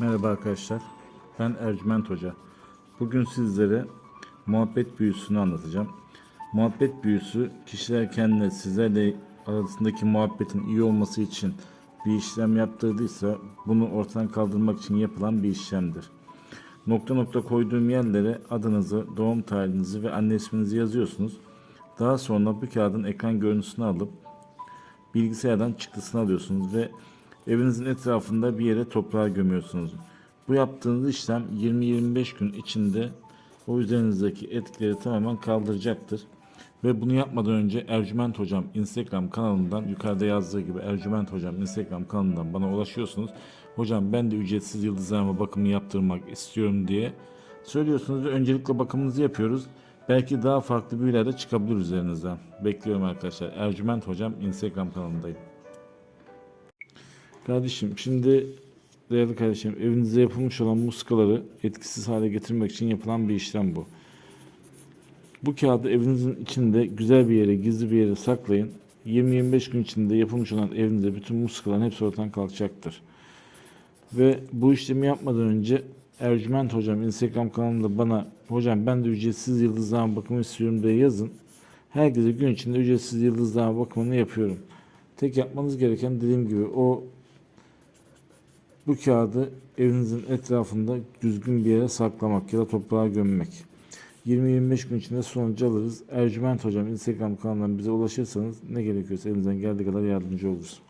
Merhaba arkadaşlar. Ben Ercüment Hoca. Bugün sizlere muhabbet büyüsünü anlatacağım. Muhabbet büyüsü kişiler kendine sizlerle arasındaki muhabbetin iyi olması için bir işlem yaptırdıysa bunu ortadan kaldırmak için yapılan bir işlemdir. Nokta nokta koyduğum yerlere adınızı, doğum tarihinizi ve anne isminizi yazıyorsunuz. Daha sonra bu kağıdın ekran görüntüsünü alıp bilgisayardan çıktısını alıyorsunuz ve evinizin etrafında bir yere toprağa gömüyorsunuz. Bu yaptığınız işlem 20-25 gün içinde o üzerinizdeki etkileri tamamen kaldıracaktır. Ve bunu yapmadan önce Ercüment Hocam Instagram kanalından yukarıda yazdığı gibi Ercüment Hocam Instagram kanalından bana ulaşıyorsunuz. Hocam ben de ücretsiz yıldızlarıma bakımı yaptırmak istiyorum diye söylüyorsunuz ve öncelikle bakımınızı yapıyoruz. Belki daha farklı büyüler de çıkabilir üzerinizden. Bekliyorum arkadaşlar. Ercüment Hocam Instagram kanalındayım. Kardeşim şimdi değerli kardeşim evinizde yapılmış olan muskaları etkisiz hale getirmek için yapılan bir işlem bu. Bu kağıdı evinizin içinde güzel bir yere, gizli bir yere saklayın. 20-25 gün içinde yapılmış olan evinizde bütün muskaların hepsi ortadan kalkacaktır. Ve bu işlemi yapmadan önce Ercüment Hocam Instagram kanalında bana hocam ben de ücretsiz yıldızlama bakımı istiyorum diye yazın. Herkese gün içinde ücretsiz yıldızlama bakımını yapıyorum. Tek yapmanız gereken dediğim gibi o bu kağıdı evinizin etrafında düzgün bir yere saklamak ya da toprağa gömmek. 20-25 gün içinde sonucu alırız. Ercüment Hocam Instagram kanalından bize ulaşırsanız ne gerekiyorsa elinizden geldiği kadar yardımcı oluruz.